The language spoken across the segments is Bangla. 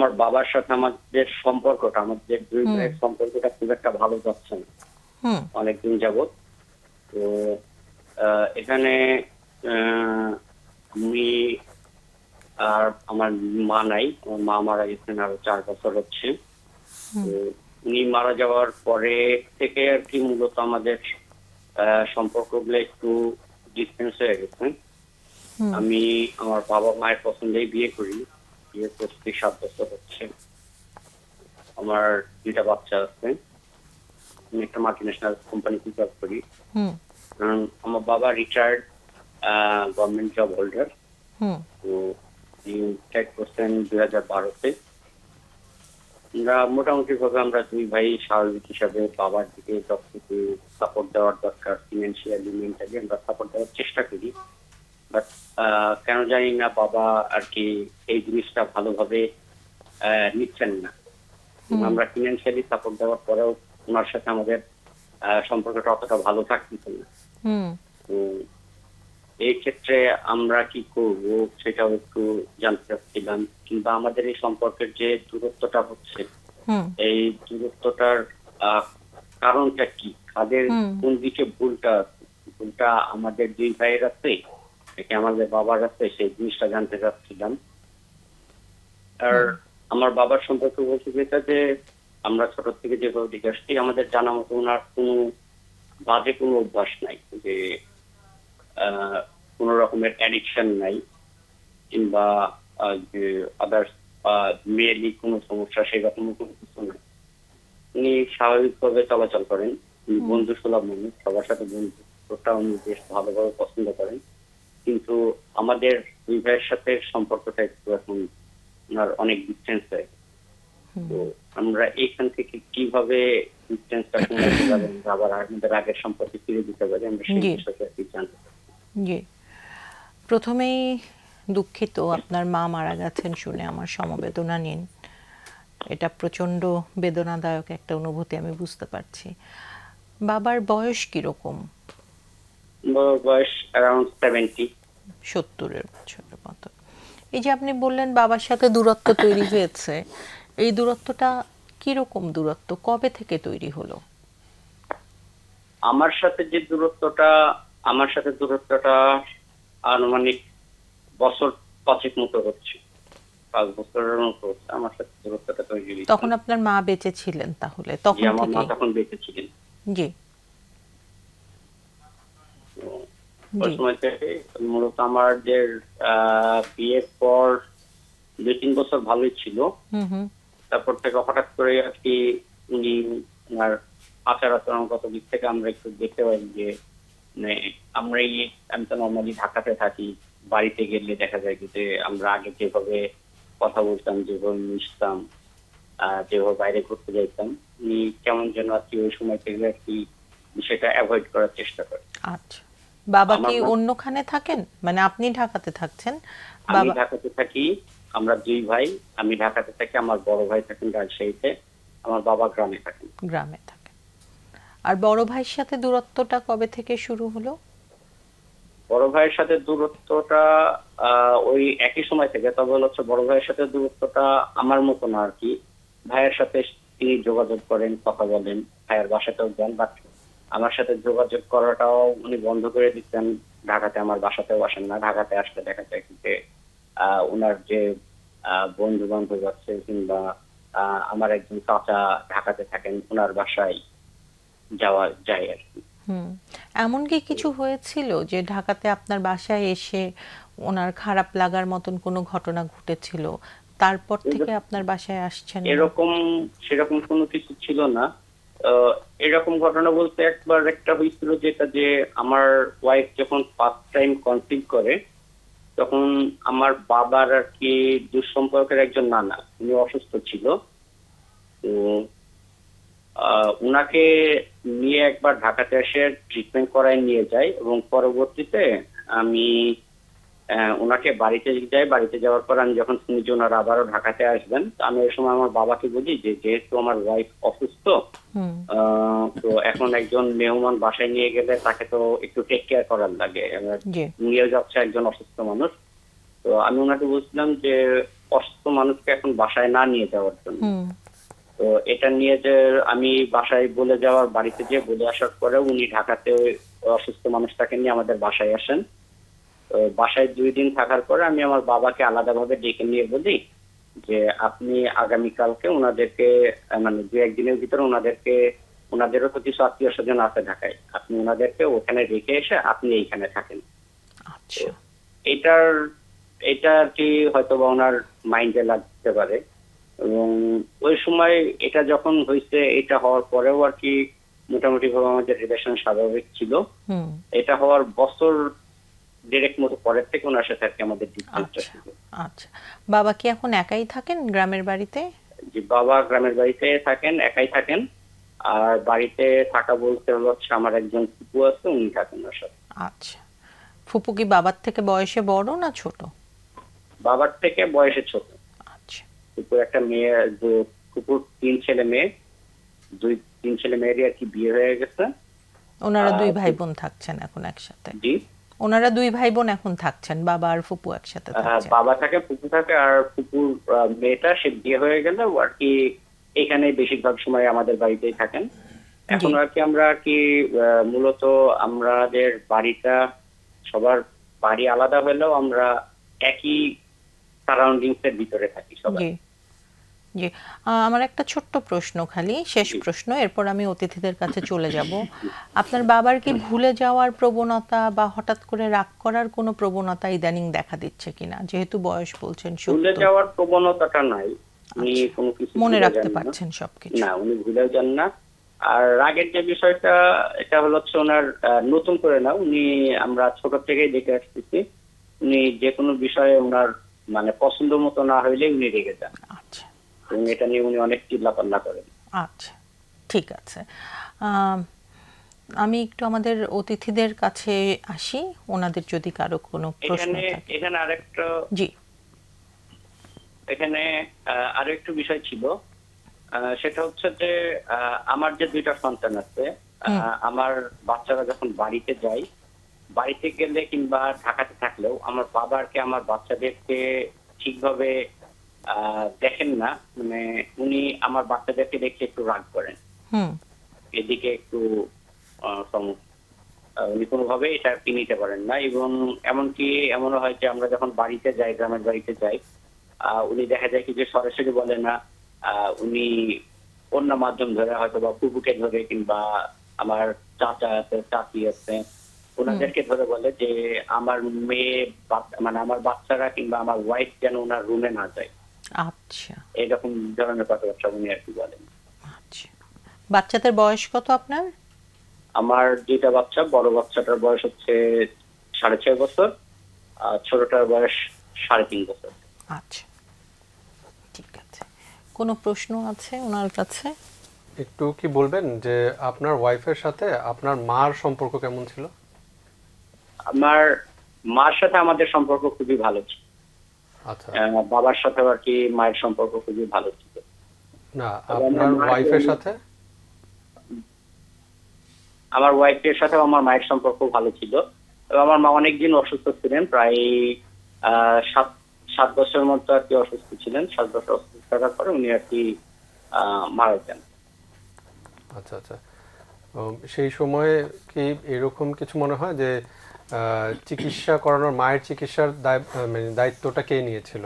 আমার বাবার সাথে আমাদের সম্পর্কটা আমাদের দুই ভাইয়ের সম্পর্কটা খুব একটা ভালো যাচ্ছে না। অনেকদিন যাবত তো এখানে আমি আর আমার মা নাই। আমার মা মারা গেছেন আরও চার বছর হচ্ছে। তো উনি মারা যাওয়ার পরে থেকে আর কি মূলত আমাদের আহ, সম্পর্কগুলো একটু ডিস্টেন্স হয়ে গেছে। আমি আমার বাবা মায়ের পছন্দেই বিয়ে করি। বিয়ে করতে সাত বছর হচ্ছে। আমার দুইটা বাচ্চা আছে। আমি একটা মাল্টি ন্যাশনাল কোম্পানিতে জব করি। আমার বাবা রিটায়ার্ড গভর্নমেন্ট জব হোল্ডার তো রিটায়ার্ড করছেন দুই হাজার বারোতে। আমরা মোটামুটি ভাবে আমরা দুই ভাই স্বাভাবিক হিসাবে বাবার দিকে যতটুকু সাপোর্ট দেওয়ার দরকার ফিনান্সিয়ালি মেন্টালি আমরা সাপোর্ট দেওয়ার চেষ্টা করি। বাট কেন জানি না বাবা আর কি এই জিনিসটা ভালোভাবে নিচ্ছেন না। আমরা ফিনান্সিয়ালি সাপোর্ট দেওয়ার পরেও ওনার সাথে আমাদের সম্পর্কটা অতটা ভালো থাকতেছে না। এই ক্ষেত্রে আমরা কি করব সেটাও একটু জানতে চাচ্ছিলাম। কিংবা আমাদের এই সম্পর্কের যে দূরত্বটা হচ্ছে এই দূরত্বটার কারণটা কি? কাদের কোন দিকে ভুলটা আছে? ভুলটা আমাদের দুই ভাইয়ের আছে? নাকি আমাদের বাবার আছে সেই জিনিসটা জানতে চাচ্ছিলাম। আর আমার বাবার সম্পর্কে বলতে যেটা যে আমরা ছোট থেকে যেভাবে দেখে আসছি আমাদের জানা মতো ওনার কোনো বাজে কোনো অভ্যাস নাই যে কোনো রকমের অ্যাডিকশন নাই কিংবা যে আদার্স মেয়েলি কোনো সমস্যা সেরকম কোনো কিছু নাই। উনি স্বাভাবিকভাবে চলাচল করেন। বন্ধু সুলভ মানুষ সবার সাথে বন্ধুত্বটা উনি বেশ ভালোভাবে পছন্দ করেন। কিন্তু আমাদের দুই ভাইয়ের সাথে সম্পর্কটা একটু এখন ওনার অনেক ডিস্টেন্স হয়ে তো আমরা এখান থেকে কীভাবে ডিস্টেন্সটা কমাতে পারি আবার আমাদের আগের সম্পর্কে ফিরে দিতে পারি আমরা সেই জি। বিষয়টা আর কি জানতে। জি। প্রথমেই দুঃখিত আপনার মা মারা গেছেন শুনে আমার সমবেদনা নিন। এটা প্রচণ্ড বেদনাদায়ক একটা অনুভূতি আমি বুঝতে পারছি। বাবার বয়স কীরকম? বয়স অ্যারাউন্ড সেভেন্টি সত্তরের বছরের মতো। এই যে আপনি বললেন বাবার সাথে দূরত্ব তৈরি হয়েছে এই দূরত্বটা কীরকম দূরত্ব? কবে থেকে তৈরি হলো? আমার সাথে যে দূরত্বটা আমার সাথে দূরত্বটা আনুমানিক বছর পাঁচেক মতো হচ্ছে। পাঁচ বছরের মতো হচ্ছে আমার সাথে দূরত্বটা তৈরি। তখন আপনার মা বেঁচে ছিলেন তাহলে? তখন আমার মা তখন বেঁচে ছিলেন। জি তো ওই জি। সময় মূলত আমাদের বিয়ের পর দুই তিন বছর ভালোই ছিল। তারপর থেকে হঠাৎ করে আর কি উনি ওনার আচার আচরণগত দিক থেকে আমরা একটু দেখতে পাই যে মানে আমরা এই আমি তো নর্মালি ঢাকাতে থাকি বাড়িতে গেলে দেখা যায় যে আমরা আগে যেভাবে কথা বলতাম যেভাবে মিশতাম আহ, যেভাবে বাইরে ঘুরতে যাইতাম উনি কেমন যেন আর কি ওই সময় থেকে আর কি বিষয়টা অ্যাভয়েড করার চেষ্টা করে। আচ্ছা। বাবা কি অন্যখানে থাকেন? মানে আপনি ঢাকাতে থাকছেন? আমি ঢাকাতে থাকি আমরা দুই ভাই। আমি ঢাকাতে থাকি আমার বড় ভাই থাকেন রাজশাহীতে আমার বাবা গ্রামে থাকেন। গ্রামে থাকেন। আর বড় ভাইয়ের সাথে দূরত্বটা কবে থেকে শুরু হলো? বড় ভাইয়ের সাথে দূরত্বটা ওই একই সময় থেকে তবে হচ্ছে বড় ভাইয়ের সাথে দূরত্বটা আমার মতো না আর কি। ভাইয়ের সাথে তিনি যোগাযোগ করেন কথা বলেন ভাইয়ের বাসাতেও যান বাট আমার সাথে যোগাযোগ করাটাও উনি বন্ধ করে দিতেন ঢাকাতে আমার বাসাতেও আসেন না। ঢাকাতে আসলে দেখা যায় যে ওনার যে বন্ধু বান্ধব আছে কিংবা আমার একজন চাচা ঢাকাতে থাকেন ওনার বাসায় যাওয়া যায় আর কি। এমন কি কিছু হয়েছিল যে ঢাকাতে আপনার বাসায় এসে ওনার খারাপ লাগার মতন কোনো ঘটনা ঘটেছিল? তারপর থেকে আপনার বাসায় আসছেন এরকম সেরকম কোনো কিছু ছিল না। এরকম ঘটনা বলতে একবার একটা হয়েছিল যেটা যে আমার ওয়াইফ যখন ফার্স্ট টাইম কনসিভ করে, তখন আমার বাবার আর কি দুঃসম্পর্কের একজন নানা, উনি অসুস্থ ছিল। তো উনাকে নিয়ে একবার ঢাকাতে এসে ট্রিটমেন্ট করায় নিয়ে যাই এবং পরবর্তীতে আমি ওনাকে বাড়িতে যাই বাড়িতে যাওয়ার পর আমি যখন শুনি যে ওনারা আবারও ঢাকাতে আসবেন তো আমি ওই সময় আমার বাবাকে বলি যে যেহেতু আমার ওয়াইফ অসুস্থ তো এখন একজন মেহমান বাসায় নিয়ে গেলে তাকে তো একটু টেক কেয়ার করার লাগে। নিয়ে যাচ্ছে একজন অসুস্থ মানুষ। তো আমি ওনাকে বলছিলাম যে অসুস্থ মানুষকে এখন বাসায় না নিয়ে যাওয়ার জন্য। তো এটা নিয়ে যে আমি বাসায় বলে যাওয়ার বাড়িতে যে বলে আসার পরে উনি ঢাকাতে অসুস্থ মানুষটাকে নিয়ে আমাদের বাসায় আসেন। বাসায় দুই দিন থাকার পরে আমি আমার বাবাকে আলাদাভাবে ডেকে নিয়ে বলি যে আপনি আগামীকালকে ওনাদেরকে মানে দু একদিনের ভিতরে ওনাদেরকে ওনাদেরও তো কিছু আত্মীয় স্বজন আছে ঢাকায় আপনি ওনাদেরকে ওখানে রেখে এসে আপনি এইখানে থাকেন। আচ্ছা। এটার এটা আর কি হয়তো বা ওনার মাইন্ডে লাগতে পারে। এবং ওই সময় এটা যখন হয়েছে এটা হওয়ার পরেও আর কি মোটামুটি ভাবে আমাদের রিলেশন স্বাভাবিক ছিল। এটা হওয়ার বছর ডিরেক্ট মতো পরের থেকে ওনার সাথে আর কি আমাদের আচ্ছা ছিল আচ্ছা। বাবা কি এখন একাই থাকেন গ্রামের বাড়িতে? যে বাবা গ্রামের বাড়িতে থাকেন একাই থাকেন। আর বাড়িতে থাকা বলতে হচ্ছে আমার একজন ফুপু আছে উনি থাকেন ওনার সাথে। আচ্ছা। ফুপু কি বাবার থেকে বয়সে বড় না ছোট? বাবার থেকে বয়সে ছোট। আচ্ছা। ফুপুর একটা মেয়ে যে ফুপুর তিন ছেলে মেয়ে। দুই তিন ছেলে মেয়েরই আর কি বিয়ে হয়ে গেছে। ওনারা দুই ভাই বোন থাকছেন এখন একসাথে। জি। ওনারা দুই ভাই বোন এখন থাকছেন বাবা আর ফুপু একসাথে আহ, থাকছেন। বাবা থাকে ফুপু থাকে আর ফুপুর মেয়েটা সে বিয়ে হয়ে গেল আর কি এখানে বেশিরভাগ সময় আমাদের বাড়িতেই থাকেন। এখন আর কি আমরা কি মূলত আমাদের বাড়িটা সবার বাড়ি আলাদা হলেও আমরা একই সারাউন্ডিংস এর ভিতরে থাকি সবাই। জি। আমার একটা ছোট্ট প্রশ্ন খালি শেষ প্রশ্ন এরপর আমি অতিথিদের কাছে চলে যাব। আপনার বাবার কি ভুলে যাওয়ার প্রবণতা বা হঠাৎ করে রাগ করার কোনো প্রবণতা ইদানিং দেখা দিচ্ছে কিনা? যেহেতু বয়স বলছেন ভুলে যাওয়ার প্রবণতাটা নাই। উনি কোনো কিছু মনে রাখতে পারছেন সবকিছু। না উনি ভুলেও যান না। আর রাগের যে বিষয়টা এটা হলো হচ্ছে ওনার নতুন করে না উনি আমরা ছোট থেকেই দেখে আসতেছি। উনি যে কোনো বিষয়ে ওনার মানে পছন্দ মতো না হইলে উনি রেগে যান। আচ্ছা এবং এটা নিয়ে উনি অনেক চিল্লাপাল্লা করেন। আচ্ছা ঠিক আছে। আম, একটু আমাদের অতিথিদের কাছে আসি ওনাদের যদি কারও কোনো প্রশ্ন এখানে থাকে। এখানে আরেকটা জি। এখানে আরও একটু বিষয় ছিল। সেটা হচ্ছে যে আমার যে দুইটা সন্তান আছে আমার বাচ্চারা যখন বাড়িতে যায় বাড়িতে গেলে কিংবা ঢাকাতে থাকলেও আমার বাবাকে আমার বাচ্চাদেরকে ঠিকভাবে দেখেন না মানে উনি আমার বাচ্চাদেরকে দেখে একটু রাগ করেন। এদিকে একটু উনি কোনোভাবে এটা নিতে পারেন না। এবং এমনকি এমনও হয় যে আমরা যখন বাড়িতে যাই গ্রামের বাড়িতে যাই আহ, উনি দেখা যায় কি যে সরাসরি বলে না আহ, উনি অন্য মাধ্যম ধরে হয়তো বা ফুপুকে ধরে কিংবা আমার চাচা আছে চাচি আছে ওনাদেরকে ধরে বলে যে আমার মেয়ে মানে আমার বাচ্চারা কিংবা আমার ওয়াইফ যেন ওনার রুমে না যায়। আচ্ছা। এরকম ধরনের কথাবার্তা উনি আর কি বলেন। আচ্ছা। বাচ্চাদের বয়স কত আপনার? আমার দুইটা বাচ্চা বড় বাচ্চাটার বয়স হচ্ছে সাড়ে ছয় বছর আর ছোটটার বয়স সাড়ে তিন বছর। আচ্ছা। ঠিক আছে। কোনো প্রশ্ন আছে ওনার কাছে? একটু কি বলবেন যে আপনার ওয়াইফের সাথে আপনার মার সম্পর্ক কেমন ছিল? আমার মার সাথে আমাদের সম্পর্ক খুবই ভালো ছিল। বাবার সাথে আর কি মায়ের সম্পর্ক খুবই ভালো ছিল। না আপনার ওয়াইফের সাথে? আমার ওয়াইফের সাথেও আমার মায়ের সম্পর্ক ভালো ছিল। এবং আমার মা অনেকদিন অসুস্থ ছিলেন প্রায় আহ, সাত সাত বছরের মতো আর কি অসুস্থ ছিলেন। সাত বছর অসুস্থ থাকার পরে উনি আর কি আহ, মারা যান। আচ্ছা আচ্ছা। সেই সময়ে কি এরকম কিছু মনে হয় যে চিকিৎসা করানোর মায়ের চিকিৎসার দায় মানে দায়িত্বটা কে নিয়েছিল?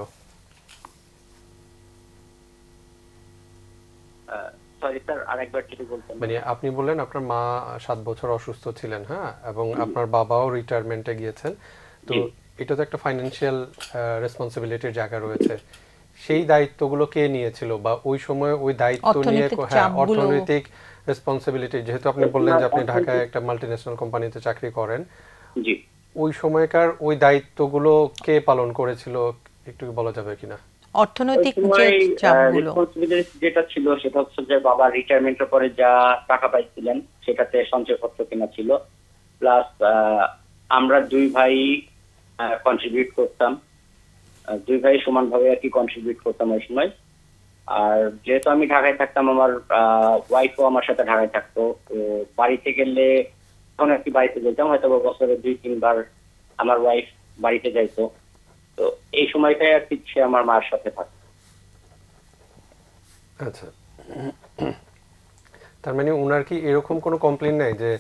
মানে আপনি বললেন আপনার মা সাত বছর অসুস্থ ছিলেন হ্যাঁ? এবং আপনার বাবাও রিটায়ারমেন্টে গিয়েছেন। তো এটা তো একটা ফাইন্যান্সিয়াল রেসপন্সিবিলিটির জায়গা রয়েছে। সেই দায়িত্বগুলো কে নিয়েছিল? বা ওই সময় ওই দায়িত্ব নিয়ে হ্যাঁ অর্থনৈতিক রেসপন্সিবিলিটি যেহেতু আপনি বললেন যে আপনি ঢাকায় একটা মাল্টিন্যাশনাল কোম্পানিতে চাকরি করেন জি। ওই সময়কার ওই দায়িত্বগুলো কে পালন করেছিল একটু বলা যাবে কিনা? অর্থনৈতিক যে চাপগুলো। যেটা ছিল সেটা হচ্ছে যে বাবা রিটায়ারমেন্টের পরে যা টাকা পাইছিলেন সেটাতে সঞ্চয়পত্র কেনা ছিল। প্লাস আমরা দুই ভাই কন্ট্রিবিউট করতাম। দুই ভাই সমানভাবে আর কি কন্ট্রিবিউট করতাম ওই সময়। আর যেহেতু আমি ঢাকায় থাকতাম আমার ওয়াইফও আমার সাথে ঢাকায় থাকতো তো বাড়িতে গেলে তখন আর কি বাড়িতে যেতাম হয়তো বছরে দুই তিনবার আমার ওয়াইফ বাড়িতে যাইতো। তো এই সময়টাই আর কি সে আমার মার সাথে থাকে আচ্ছা। তার মানে উনার কি এরকম কোনো কমপ্লেন নেই যে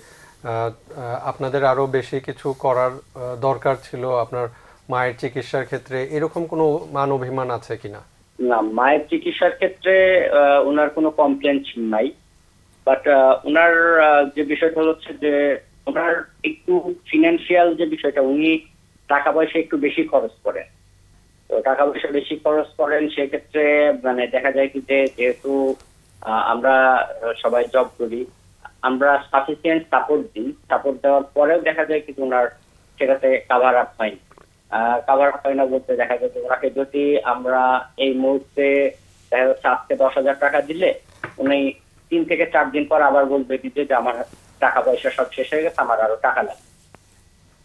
আপনাদের আরও বেশি কিছু করার দরকার ছিল আপনার মায়ের চিকিৎসার ক্ষেত্রে? এরকম কোনো মান অভিমান আছে কিনা? না মায়ের চিকিৎসার ক্ষেত্রে ওনার কোনো কমপ্লেন নাই। বাট ওনার আহ, যে বিষয়টা হচ্ছে যে ওনার একটু ফিনান্সিয়াল যে বিষয়টা উনি টাকা পয়সা একটু বেশি খরচ করেন। তো টাকা পয়সা বেশি খরচ করেন সেক্ষেত্রে মানে দেখা যায় কি যে যেহেতু আমরা সবাই জব করি আমরা সাফিসিয়েন্ট সাপোর্ট দিই। সাপোর্ট দেওয়ার পরেও দেখা যায় কিন্তু ওনার সেটাতে কাভার আপ হয়নি কাভার আপ হয় না বলতে দেখা যায় ওনাকে যদি আমরা এই মুহূর্তে দেখা যাচ্ছে আজকে দশ হাজার টাকা দিলে উনি তিন থেকে চার দিন পর আবার বলবে যে আমার টাকা পয়সা সব শেষ হয়ে গেছে আমার আরও টাকা লাগবে।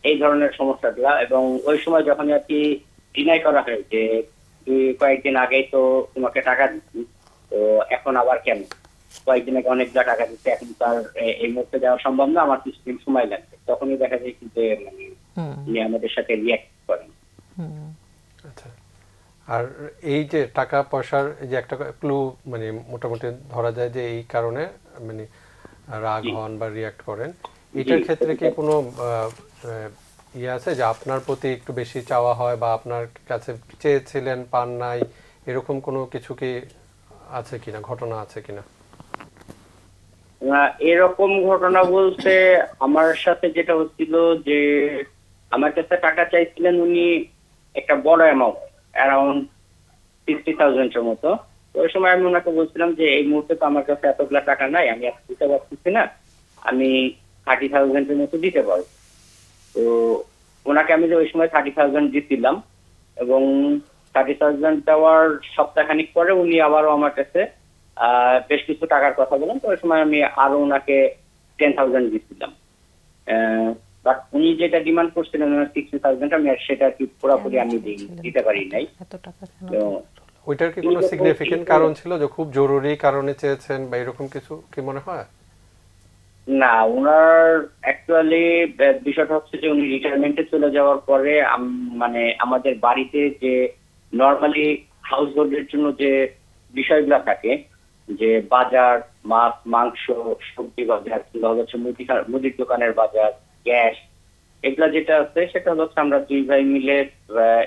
এই ধরনের সমস্যাগুলা এবং ওই সময় যখন আর কি ডিনাই করা হয় যে তুই কয়েকদিন আগেই তো তোমাকে টাকা দিচ্ছি তো এখন আবার কেন? কয়েকদিন আগে অনেকগুলো টাকা দিচ্ছে এখন তার এ- এই মুহূর্তে দেওয়া সম্ভব না আমার কিছুদিন সময় লাগবে। তখনই দেখা যায় কি যে মানে আমাদের সাথে রিয়াক্ট করেন। আর এই যে টাকা পয়সার এই যে একটা ক্লু মানে মোটামুটি ধরা যায় যে এই কারণে মানে রাগ হন বা রিয়াক্ট করেন এটার ক্ষেত্রে কি কোনো ইয়ে আছে যে আপনার প্রতি একটু বেশি চাওয়া হয় বা আপনার কাছে চেয়েছিলেন পান নাই এরকম কোনো কিছু কি আছে কিনা ঘটনা আছে কিনা? এরকম ঘটনা বলতে আমার সাথে যেটা হচ্ছিল যে আমার কাছে টাকা চাইছিলেন উনি একটা বড় অ্যামাউন্ট অ্যারাউন্ড সিক্সটি থাউজেন্ডের মতো। ওই সময় আমি ওনাকে বলছিলাম যে, এই মুহূর্তে তো আমার কাছে এতগুলা টাকা নাই, আমি এত দিতে পারতেছি না। আমি থার্টি থাউজেন্ডের মতো দিতে পারব। তো ওনাকে আমি যে ওই সময় থার্টি থাউজেন্ড দিছিলাম এবং থার্টি থাউজেন্ড দেওয়ার সপ্তাহখানিক পরে উনি আবারও আমার কাছে বেশ কিছু টাকার কথা বলেন। তো ওই সময় আমি আরও ওনাকে টেন থাউজেন্ড দিচ্ছিলাম বাট উনি যেটা ডিমান্ড করছিলেন ওনার সিক্সটি থাউজেন্ড আমি সেটা কি পুরোপুরি আমি দিতে পারি নাই। এত টাকা কেন? তো ওইটার কি কোনো সিগনিফিকেন্ট কারণ ছিল যে খুব জরুরি কারণে চেয়েছেন বা এরকম কিছু কি মনে হয়? না ওনার অ্যাকচুয়ালি বিষয়টা হচ্ছে যে উনি রিটায়ারমেন্টে চলে যাওয়ার পরে মানে আমাদের বাড়িতে যে নর্মালি হাউস হোল্ডের জন্য যে বিষয়গুলো থাকে যে বাজার মাছ মাংস সবজি বাজার কিংবা হচ্ছে মুদি মুদির দোকানের বাজার গ্যাস এগুলা যেটা আছে সেটা হচ্ছে আমরা দুই ভাই মিলে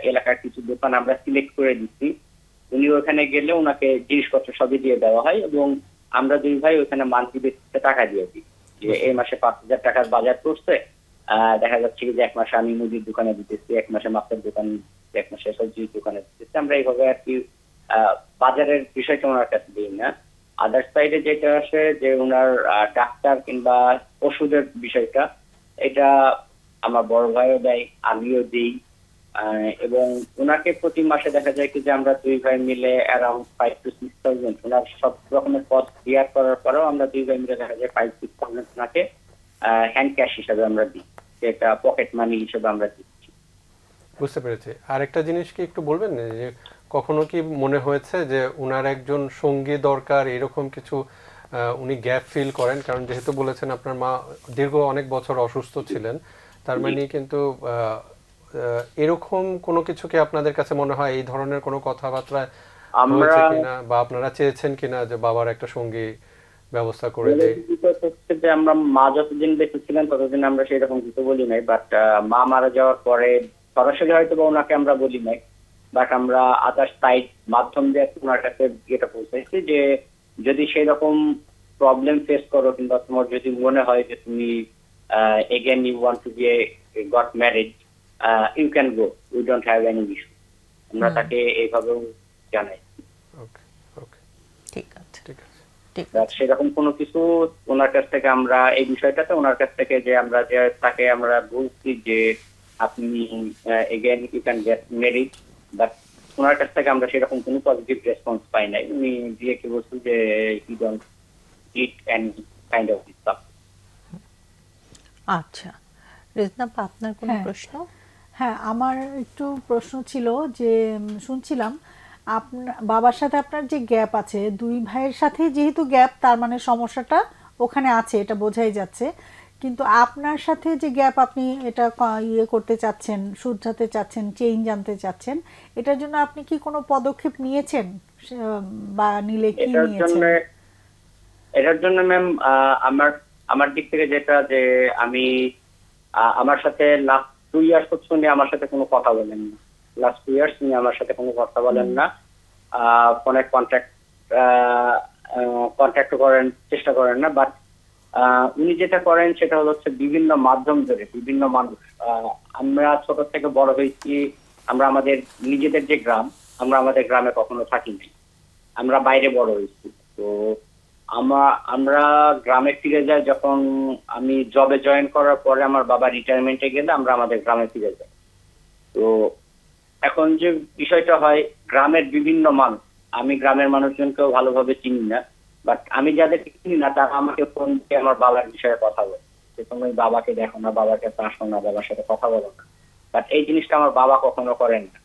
এলাকার কিছু দোকান আমরা সিলেক্ট করে দিচ্ছি। উনি ওখানে গেলে ওনাকে জিনিসপত্র সবই দিয়ে দেওয়া হয় এবং আমরা দুই ভাই ওখানে মান্থলি বেসিসে টাকা দিয়ে দিই। যে এই মাসে পাঁচ হাজার টাকার বাজার করছে আহ, দেখা যাচ্ছে যে এক মাসে আমি মুদির দোকানে দিতেছি এক মাসে মাছের দোকান এক মাসে সবজির দোকানে দিতেছি। আমরা এইভাবে আর কি আহ, বাজারের বিষয়টা ওনার কাছে দিই না। আদার সাইডে যেটা আসে যে ওনার ডাক্তার কিংবা ওষুধের বিষয়টা এটা আমার বড় ভাইও দেয়, আমিও দিই এবং ওনাকে প্রতি মাসে দেখা যায় কি যে আমরা দুই ভাই মিলে around five to six thousand ওনার সব রকমের পথ ক্লিয়ার করার পরেও আমরা দুই ভাই মিলে দেখা যায় ফাইভ সিক্স থাউজেন্ড ওনাকে হ্যান্ড ক্যাশ হিসাবে আমরা দিই, যেটা পকেট মানি হিসেবে আমরা দিচ্ছি। বুঝতে পেরেছি। আরেকটা জিনিস কি একটু বলবেন? যে কখনো কি মনে হয়েছে যে উনার একজন সঙ্গী দরকার, এরকম কিছু উনি গ্যাপ ফিল করেন কারণ যেহেতু বলেছেন আপনার মা দীর্ঘ অনেক বছর অসুস্থ ছিলেন তার মানে কিন্তু এরকম কোনো কিছু কি আপনাদের কাছে মনে হয় এই ধরনের কোনো কথাবার্তা আমরা কিনা বা আপনারা চেয়েছেন কিনা যে বাবার একটা সঙ্গী ব্যবস্থা করে দেয়? যে আমরা মা যতদিন বেঁচে ছিলেন ততদিন আমরা সেরকম কিছু বলি নাই বাট মা মারা যাওয়ার পরে সরাসরি হয়তো বা ওনাকে আমরা বলি নাই বাট আমরা আদার্স সাইড মাধ্যম দিয়ে ওনার কাছে যেটা পৌঁছাইছি যে যদি সেই রকম প্রবলেম ফেস করো কিংবা তোমার যদি মনে হয় যে তুমি again you want to be got marriage you can go we don't have any issue আমরা তাকে এইভাবেও জানাই। ওকে ওকে ঠিক আছে। ঠিক আছে। ঠিক বাট আছে। সেরকম কোনো কিছু ওনার কাছ থেকে আমরা এই বিষয়টাতে ওনার কাছ থেকে যে আমরা যে তাকে আমরা বলছি যে আপনি again you can get married but ওনার কাছ থেকে আমরা সেরকম কোনো পজিটিভ রেসপন্স পাই নাই। উনি দিয়ে কি বলছেন যে you don't it and kind of stuff আচ্ছা। রেজনাপা আপনার কোনো হ্যাঁ। প্রশ্ন? হ্যাঁ আমার একটু প্রশ্ন ছিল যে শুনছিলাম আপনার বাবার সাথে আপনার যে গ্যাপ আছে দুই ভাইয়ের সাথে যেহেতু গ্যাপ তার মানে সমস্যাটা ওখানে আছে এটা বোঝাই যাচ্ছে। কিন্তু আপনার সাথে যে গ্যাপ আপনি এটা ইয়ে করতে চাচ্ছেন শুধরাতে চাচ্ছেন চেঞ্জ আনতে চাচ্ছেন এটার জন্য আপনি কি কোনো পদক্ষেপ নিয়েছেন? বা নিলে কি এটার নিয়েছেন? জন্য এটার জন্য ম্যাম আমার আমার দিক থেকে যেটা যে আমি আমার সাথে লাস্ট টু ইয়ার্স হচ্ছে উনি আমার সাথে কোনো কথা বলেন না। লাস্ট টু ইয়ার্স উনি আমার সাথে কোনো কথা বলেন না। ফোনে কন্ট্যাক্ট কন্ট্যাক্ট করেন চেষ্টা করেন না। বাট উনি যেটা করেন সেটা হচ্ছে বিভিন্ন মাধ্যম ধরে, বিভিন্ন মানুষ আমরা ছোট থেকে বড় হয়েছি, আমরা আমাদের নিজেদের যে গ্রাম, আমরা আমাদের গ্রামে কখনো থাকিনি আমরা বাইরে বড় হয়েছি। তো আমা, আমরা গ্রামে ফিরে যাই যখন আমি জবে জয়েন করার পরে আমার বাবা রিটায়ারমেন্টে গেলে আমরা আমাদের গ্রামে ফিরে যাই। তো এখন যে বিষয়টা হয়, গ্রামের বিভিন্ন মানুষ, আমি গ্রামের মানুষজনকেও ভালোভাবে চিনি না বাট আমি যাদেরকে চিনি না, তারা আমাকে ফোন দিয়ে আমার বাবার বিষয়ে কথা বলে। যে তুমি বাবাকে দেখো না, বাবাকে আসো না, বাবার সাথে কথা বলো না। বাট এই জিনিসটা আমার বাবা কখনো করেন না।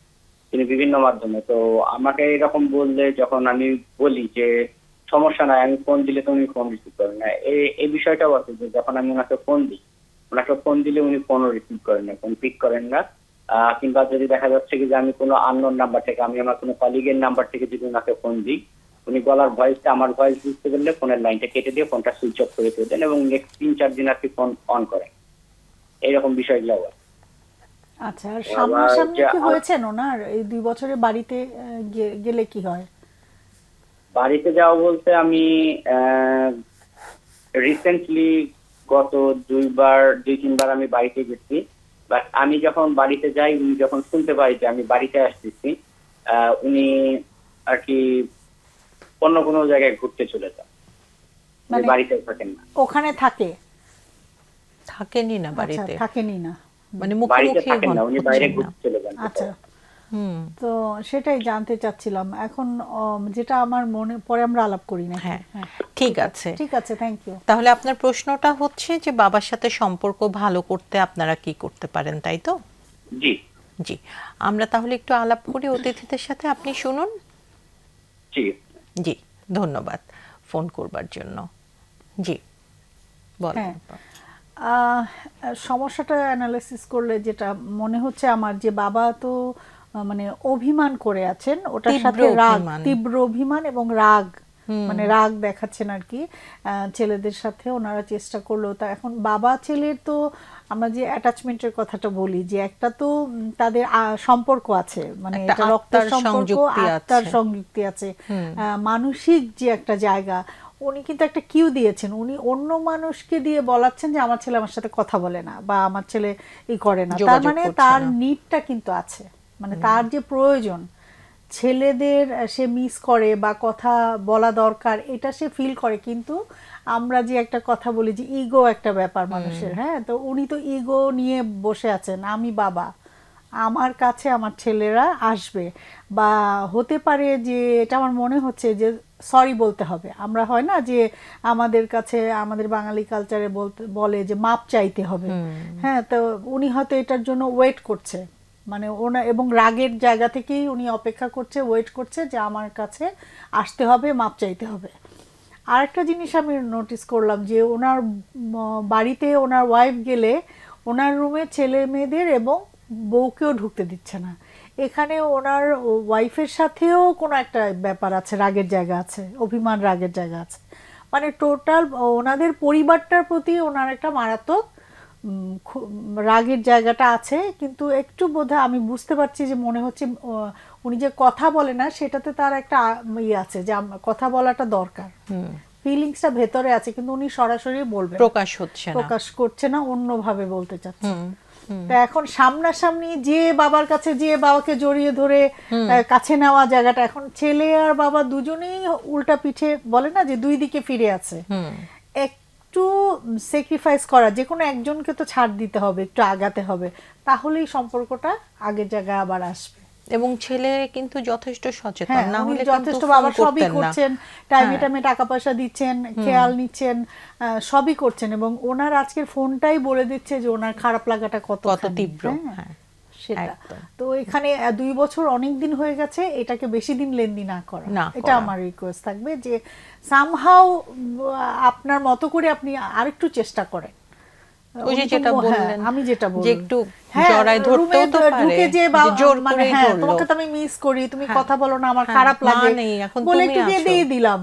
তিনি বিভিন্ন মাধ্যমে। তো আমাকে এরকম বললে যখন আমি বলি যে, সমস্যা নাই, আমি ফোন দিলে তুমি ফোন রিসিভ করেন না। এই এই বিষয়টাও আছে যে, যখন আমি ওনাকে ফোন দিই, ওনাকে ফোন দিলে উনি ফোনও রিসিভ করেন না, ফোন পিক করেন না। কিংবা যদি দেখা যাচ্ছে কি যে আমি কোনো আননোন নাম্বার থেকে, আমি আমার কোনো কলিগের নাম্বার থেকে যদি ওনাকে ফোন দিই উনি গলার ভয়েসটা আমার ভয়েস বুঝতে পারলে ফোনের লাইনটা কেটে দিয়ে ফোনটা সুইচ অফ করে দিয়ে দেন এবং নেক্সট তিন চার দিন আর কি ফোন অন করেন। এইরকম বিষয়গুলো আছে। আচ্ছা আর সামনাসামনি কি হয়েছেন ওনার? এই দুই বছরে বাড়িতে গেলে কি হয়? বাড়িতে যাওয়া বলতে আমি রিসেন্টলি গত দুইবার দুই তিনবার আমি বাড়িতে গেছি। বাট আমি যখন বাড়িতে যাই উনি যখন শুনতে পাই যে আমি বাড়িতে আসতেছি উনি আর কি অন্য কোনো জায়গায় ঘুরতে চলে যান। মানে- বাড়িতে থাকেন না। ওখানে থাকে? থাকেনি না আচ্ছা বাড়িতে। থাকেনি না। মানে বাড়িতে মুখোমুখি থাকেন না হন- উনি বাইরে ঘুরতে চলে যান আচ্ছা। হুম। তো সেটাই জানতে চাচ্ছিলাম। এখন যেটা আমার মনে পরে আমরা আলাপ করি না হ্যাঁ ঠিক আছে। ঠিক আছে থ্যাংক ইউ তাহলে আপনার প্রশ্নটা হচ্ছে যে বাবার সাথে সম্পর্ক ভালো করতে আপনারা কি করতে পারেন তাই তো? জি। জি। আমরা তাহলে একটু আলাপ করি অতিথিদের সাথে। আপনি শুনুন। জি। জি ধন্যবাদ ফোন করবার জন্য। জি বলেন হ্যাঁ। সমস্যাটা অ্যানালাইসিস করলে যেটা মনে হচ্ছে আমার যে বাবা তো মানে অভিমান করে আছেন ওটার সাথে রাগ তীব্র অভিমান এবং রাগ মানে রাগ দেখাচ্ছেন আর কি ছেলেদের সাথে ওনারা চেষ্টা করল তা এখন বাবা ছেলের তো আমরা যে অ্যাটাচমেন্টের কথাটা বলি যে একটা তো তাদের সম্পর্ক আছে মানে রক্তের সম্পর্ক আত্মার সংযুক্তি আছে। মানসিক যে একটা জায়গা উনি কিন্তু একটা কিউ দিয়েছেন। উনি অন্য মানুষকে দিয়ে বলাচ্ছেন যে আমার ছেলে আমার সাথে কথা বলে না বা আমার ছেলে ই করে না। তার মানে তার। নিডটা কিন্তু আছে। মানে তার যে প্রয়োজন ছেলেদের সে মিস করে বা কথা বলা দরকার এটা সে ফিল করে। কিন্তু আমরা যে একটা কথা বলি যে ইগো একটা ব্যাপার মানুষের হ্যাঁ? তো উনি তো ইগো নিয়ে বসে আছেন আমি বাবা। আমার কাছে আমার ছেলেরা আসবে। বা হতে পারে যে এটা আমার মনে হচ্ছে যে সরি বলতে হবে। আমরা হয় না যে আমাদের কাছে আমাদের বাঙালি কালচারে বলতে বলে যে মাপ চাইতে হবে। হ্যাঁ তো উনি হয়তো এটার জন্য ওয়েট করছে। মানে ওনা, এবং রাগের জায়গা থেকেই উনি অপেক্ষা করছে ওয়েট করছে যে আমার কাছে আসতে হবে, মাপ চাইতে হবে। আরেকটা জিনিস আমি নোটিস করলাম যে ওনার বাড়িতে ওনার ওয়াইফ গেলে ওনার রুমে ছেলে মেয়েদের এবং বউকেও ঢুকতে দিচ্ছে না। এখানে ওনার ওয়াইফের সাথেও কোনো একটা ব্যাপার আছে, রাগের জায়গা আছে, অভিমান রাগের জায়গা আছে। মানে টোটাল ওনাদের পরিবারটার প্রতি ওনার একটা মারাত্মক রাগের জায়গাটা আছে কিন্তু একটু বোধহয় আমি বুঝতে পারছি যে মনে হচ্ছে উনি যে কথা বলে না সেটাতে তার একটা ইয়ে আছে যে কথা বলাটা দরকার। ফিলিংসটা ভেতরে আছে কিন্তু উনি সরাসরি বলবেন প্রকাশ হচ্ছে না। প্রকাশ করছে না অন্যভাবে বলতে চাচ্ছে। তা এখন সামনাসামনি যে বাবার কাছে যে বাবাকে জড়িয়ে ধরে কাছে নেওয়া জায়গাটা এখন ছেলে আর বাবা দুজনেই উল্টা পিঠে বলে না যে দুই দিকে ফিরে আছে। একটু স্যাক্রিফাইস করা যে কোনো একজনকে তো ছাড় দিতে হবে একটু আগাতে হবে তাহলেই সম্পর্কটা আগের জায়গায় আবার আসবে। এবং ছেলে কিন্তু যথেষ্ট সচেতন হ্যাঁ না হলে যথেষ্ট বাবা সবই করছেন টাইমে হ্যাঁ। টাইমে টাকা পয়সা দিচ্ছেন খেয়াল নিচ্ছেন সবই করছেন এবং ওনার আজকের ফোনটাই বলে দিচ্ছে যে ওনার খারাপ লাগাটা কত কত তীব্র, হ্যাঁ। সেটা। তো এখানে দুই বছর অনেক দিন হয়ে গেছে এটাকে বেশি দিন লেনদি না করা। এটা আমার রিকোয়েস্ট থাকবে যে সামহাও আপনার মতো করে আপনি আরেকটু চেষ্টা করেন। ওই যে যেটা হ্যাঁ, বললেন আমি যেটা যে বললাম। একটু হ্যাঁ, জড়ায় ধরতেও তো পারে যে যে বা- জোর মানে হ্যাঁ, তোমাকে তো আমি মিস করি তুমি হ্যাঁ। কথা বলো না আমার খারাপ লাগে। নেই, এখন বলে একটু দিয়ে দিয়ে দিলাম।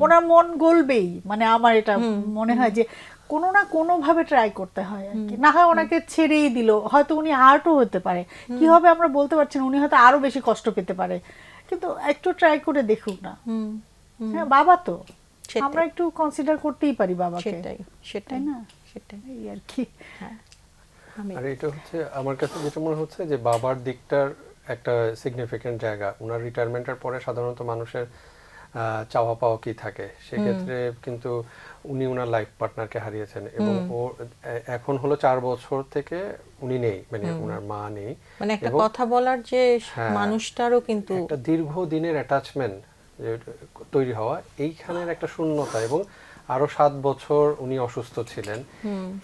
ওনার মন গলবেই মানে আমার এটা মনে হয় যে কোনো না কোনো ভাবে ট্রাই করতে হয় আর কি। না হয় ওনাকে ছেড়েই দিল হয়তো উনি হার্টও হতে পারে। কি হবে আমরা বলতে পারছি না উনি হয়তো আরও বেশি কষ্ট পেতে পারে। কিন্তু একটু ট্রাই করে দেখুক না। হ্যাঁ বাবা তো। আমরা একটু কনসিডার করতেই পারি বাবাকে। সেটাই সেটাই না? সেটাই। এই আর কি। আর এটা হচ্ছে আমার কাছে যেটা মনে হচ্ছে যে বাবার দিকটার একটা সিগনিফিকেন্ট জায়গা। ওনার রিটায়ারমেন্টের পরে সাধারণত মানুষের চাওয়া পাওয়া কি থাকে? সেক্ষেত্রে কিন্তু উনি ওনার লাইফ পার্টনারকে হারিয়েছেন এবং ও এখন হলো চার বছর থেকে উনি নেই মানে ওনার মা নেই মানে একটা কথা বলার যে হ্যাঁ। মানুষটারও কিন্তু একটা দীর্ঘ দিনের অ্যাটাচমেন্ট তৈরি হওয়া এইখানের একটা শূন্যতা এবং আরও সাত বছর উনি অসুস্থ ছিলেন।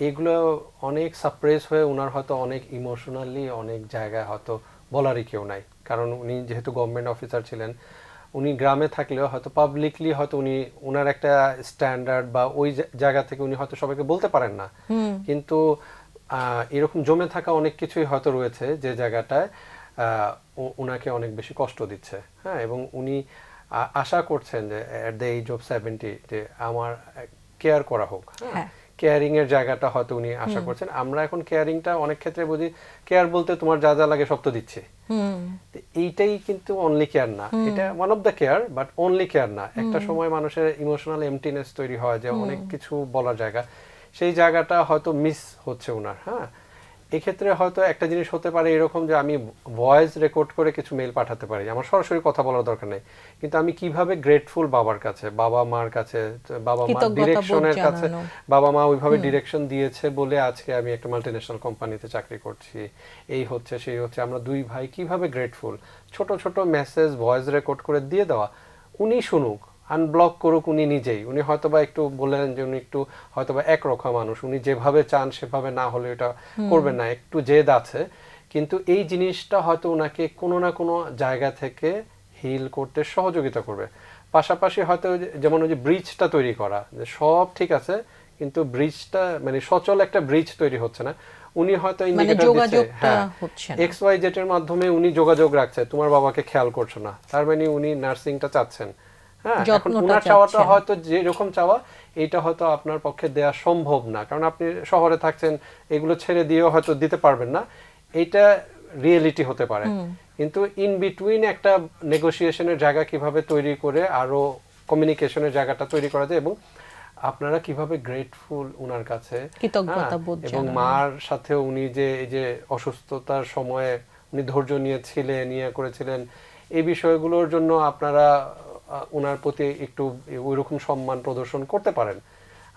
এগুলো অনেক সারপ্রাইজ হয়ে ওনার হয়তো অনেক ইমোশনালি অনেক জায়গায় হয়তো বলারই কেউ নাই। কারণ উনি যেহেতু গভর্নমেন্ট অফিসার ছিলেন উনি গ্রামে থাকলেও হয়তো পাবলিকলি হয়তো উনি ওনার একটা স্ট্যান্ডার্ড বা ওই জায়গা থেকে উনি হয়তো সবাইকে বলতে পারেন না। কিন্তু এরকম জমে থাকা অনেক কিছুই হয়তো রয়েছে যে জায়গাটায় ওনাকে অনেক বেশি কষ্ট দিচ্ছে। হ্যাঁ এবং উনি আশা করছেন যে at the age of seventy যে আমার কেয়ার করা হোক। হ্যাঁ। কেয়ারিং এর জায়গাটা হয়তো উনি আশা করছেন। আমরা এখন কেয়ারিংটা অনেক ক্ষেত্রে বুঝি কেয়ার বলতে তোমার যা যা লাগে সব তো দিচ্ছে। এইটাই কিন্তু অনলি কেয়ার না। এটা one of the care but only care না। একটা সময় মানুষের ইমোশনাল এমটিনেস তৈরি হয় যে অনেক কিছু বলার জায়গা। সেই জায়গাটা হয়তো মিস হচ্ছে ওনার হ্যাঁ? এক্ষেত্রে হয়তো একটা জিনিস হতে পারে এরকম যে আমি ভয়েস রেকর্ড করে কিছু মেল পাঠাতে পারি। আমার সরাসরি কথা বলার দরকার নেই। কিন্তু আমি কীভাবে গ্রেটফুল বাবার কাছে বাবা মার কাছে বাবা মা ডিরেকশনের কাছে বাবা মা ওইভাবে ডিরেকশন দিয়েছে বলে আজকে আমি একটা মাল্টিন্যাশনাল কোম্পানিতে চাকরি করছি। এই হচ্ছে সেই হচ্ছে। আমরা দুই ভাই কীভাবে গ্রেটফুল ছোট ছোট মেসেজ ভয়েস রেকর্ড করে দিয়ে দেওয়া। উনি শুনুক। আনব্লক করুক উনি নিজেই। উনি হয়তোবা একটু বললেন যে উনি একটু হয়তোবা একরকম মানুষ। উনি যেভাবে চান সেভাবে না হলে এটা করবেন না একটু জেদ আছে। কিন্তু এই জিনিসটা হয়তো ওনাকে কোনো না কোনো জায়গা থেকে হিল করতে সহযোগিতা করবে। পাশাপাশি হয়তো যেমন ওই যে ব্রিজটা তৈরি করা যে সব ঠিক আছে কিন্তু ব্রিজটা মানে সচল একটা ব্রিজ তৈরি হচ্ছে না। উনি হয়তো হ্যাঁ, এক্স ওয়াই জেড এর মাধ্যমে উনি যোগাযোগ রাখছে তোমার বাবাকে খেয়াল করছ না। তার মানে উনি নার্সিংটা চাচ্ছেন। হ্যাঁ চাওয়াটা। হয়তো যেরকম চাওয়া এটা হয়তো আপনার পক্ষে দেওয়া সম্ভব না। কারণ আপনি শহরে থাকছেন এগুলো ছেড়ে দিয়েও হয়তো দিতে পারবেন না। এটা রিয়েলিটি হতে পারে। কিন্তু ইন বিটুইন একটা নেগোসিয়েশনের জায়গা কীভাবে তৈরি করে আরও কমিউনিকেশনের জায়গাটা তৈরি করা যায় এবং আপনারা কীভাবে গ্রেটফুল উনার কাছে হ্যাঁ, এবং মার সাথে উনি যে এই যে অসুস্থতার সময়ে উনি ধৈর্য নিয়েছিলেন নিয়ে করেছিলেন এই বিষয়গুলোর জন্য আপনারা ওনার প্রতি একটু ওইরকম সম্মান প্রদর্শন করতে পারেন।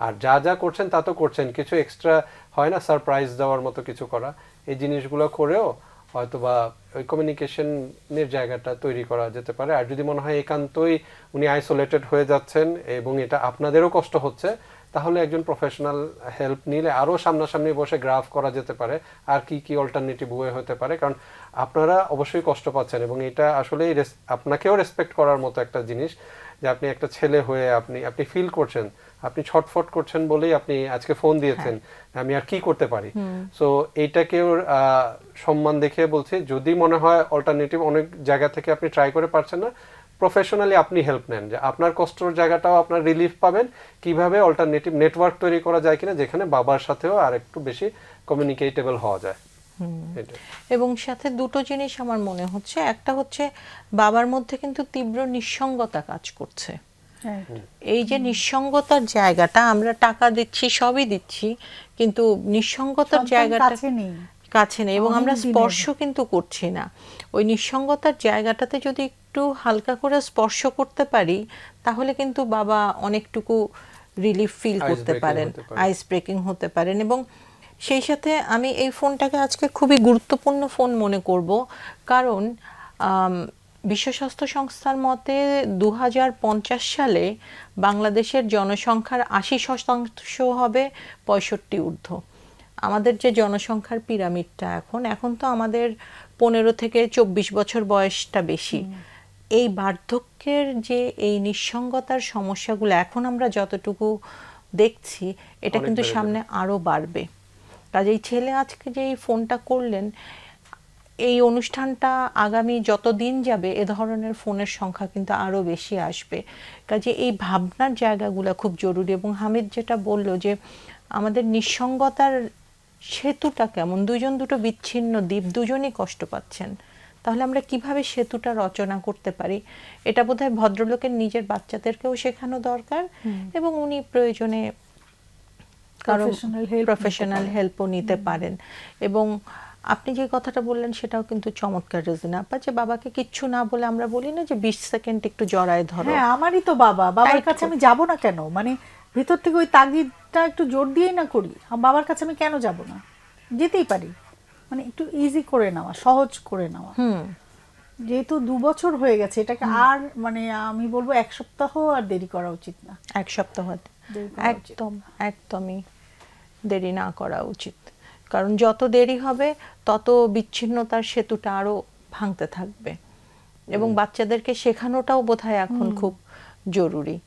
আর যা যা করছেন তা তো করছেন, কিছু এক্সট্রা হয় না সারপ্রাইজ দেওয়ার মতো কিছু করা। এই জিনিসগুলো করেও হয়তোবা ওই কমিউনিকেশনের জায়গাটা তৈরি করা যেতে পারে। আর যদি মনে হয় একান্তই উনি আইসোলেটেড হয়ে যাচ্ছেন এবং এটা আপনাদেরও কষ্ট হচ্ছে, তাহলে একজন প্রফেশনাল হেল্প নিলে আরও সামনাসামনি বসে গ্রাফ করা যেতে পারে। আর কি কি অল্টারনেটিভ ওয়ে হতে পারে? কারণ আপনারা অবশ্যই কষ্ট পাচ্ছেন এবং এটা আসলে আপনাকেও রেসপেক্ট করার মতো একটা জিনিস যে আপনি একটা ছেলে হয়ে আপনি আপনি ফিল করছেন। আপনি ছটফট করছেন বলেই আপনি আজকে ফোন দিয়েছেন আমি আর কি করতে পারি। সো এইটাকেও সম্মান দেখে বলছি যদি মনে হয় অল্টারনেটিভ অনেক জায়গা থেকে আপনি ট্রাই করে পারছেন না প্রফেশনালি আপনি হেল্প নেন যে আপনার কষ্টর জায়গাটাও আপনার রিলিফ পাবেন। কীভাবে অল্টারনেটিভ নেটওয়ার্ক তৈরি করা যায় কিনা যেখানে বাবার সাথেও আর একটু বেশি কমিউনিকেটেবল হওয়া যায়। এবং সাথে দুটো জিনিস আমার মনে হচ্ছে। একটা হচ্ছে বাবার মধ্যে কিন্তু তীব্র নিঃসঙ্গতা কাজ করছে। হ্যাঁ। এই যে নিঃসঙ্গতার জায়গাটা আমরা টাকা দিচ্ছি সবই দিচ্ছি কিন্তু নিঃসঙ্গতার জায়গাটা কাছে নেই। এবং আমরা স্পর্শ কিন্তু করছি না। ওই নিঃসঙ্গতার জায়গাটাতে যদি একটু হালকা করে স্পর্শ করতে পারি তাহলে কিন্তু বাবা অনেকটুকু রিলিফ ফিল করতে পারেন। আইস ব্রেকিং হতে পারেন এবং সেই সাথে আমি এই ফোনটাকে আজকে খুবই গুরুত্বপূর্ণ ফোন মনে করব। কারণ বিশ্ব স্বাস্থ্য সংস্থার মতে দু হাজার পঞ্চাশ সালে বাংলাদেশের জনসংখ্যার আশি শতাংশ হবে পঁয়ষট্টি ঊর্ধ্ব। আমাদের যে জনসংখ্যার পিরামিডটা এখন এখন তো আমাদের পনেরো থেকে চব্বিশ বছর বয়সটা বেশি। এই বার্ধক্যের যে এই নিঃসঙ্গতার সমস্যাগুলো এখন আমরা যতটুকু দেখছি এটা কিন্তু সামনে আরও বাড়বে। কাজেই ছেলে আজকে যে এই ফোনটা করলেন এই অনুষ্ঠানটা আগামী যত দিন যাবে এ ধরনের ফোনের সংখ্যা কিন্তু আরও বেশি আসবে। কাজে এই ভাবনার জায়গাগুলো খুব জরুরি এবং হামিদ যেটা বলল যে আমাদের নিঃসঙ্গতার সেতুটা কেমন? দুজন দুটো বিচ্ছিন্ন দ্বীপ দুজনই কষ্ট পাচ্ছেন। তাহলে আমরা কীভাবে সেতুটা রচনা করতে পারি? এটা বোধহয় ভদ্রলোকের নিজের বাচ্চাদেরকেও শেখানো দরকার এবং উনি প্রয়োজনে নিতে প্রফেশনাল হেল্পও নিতে পারেন। এবং আপনি যে কথাটা বললেন সেটাও কিন্তু চমৎকার রেজন আপা যে বাবাকে কিচ্ছু না বলে আমরা বলি না যে বিশ সেকেন্ড একটু জড়ায় ধরো। হ্যাঁ আমারই তো বাবা। বাবার কাছে আমি যাব না কেন? মানে ভিতর থেকে ওই তাগিদটা একটু জোর দিয়েই না করি। বাবার কাছে আমি কেন যাব না? যেতেই পারি। মানে একটু ইজি করে নেওয়া সহজ করে নেওয়া। হুম। যেহেতু দু বছর হয়ে গেছে এটাকে আর মানে আমি বলব এক সপ্তাহ আর দেরি করা উচিত না। এক সপ্তাহ করা। একদম একদমই। দেরি না করা উচিত। কারণ যত দেরি হবে তত বিচ্ছিন্নতার সেতুটা আরও ভাঙতে থাকবে। এবং বাচ্চাদেরকে শেখানোটাও বোধহয় এখন খুব জরুরি।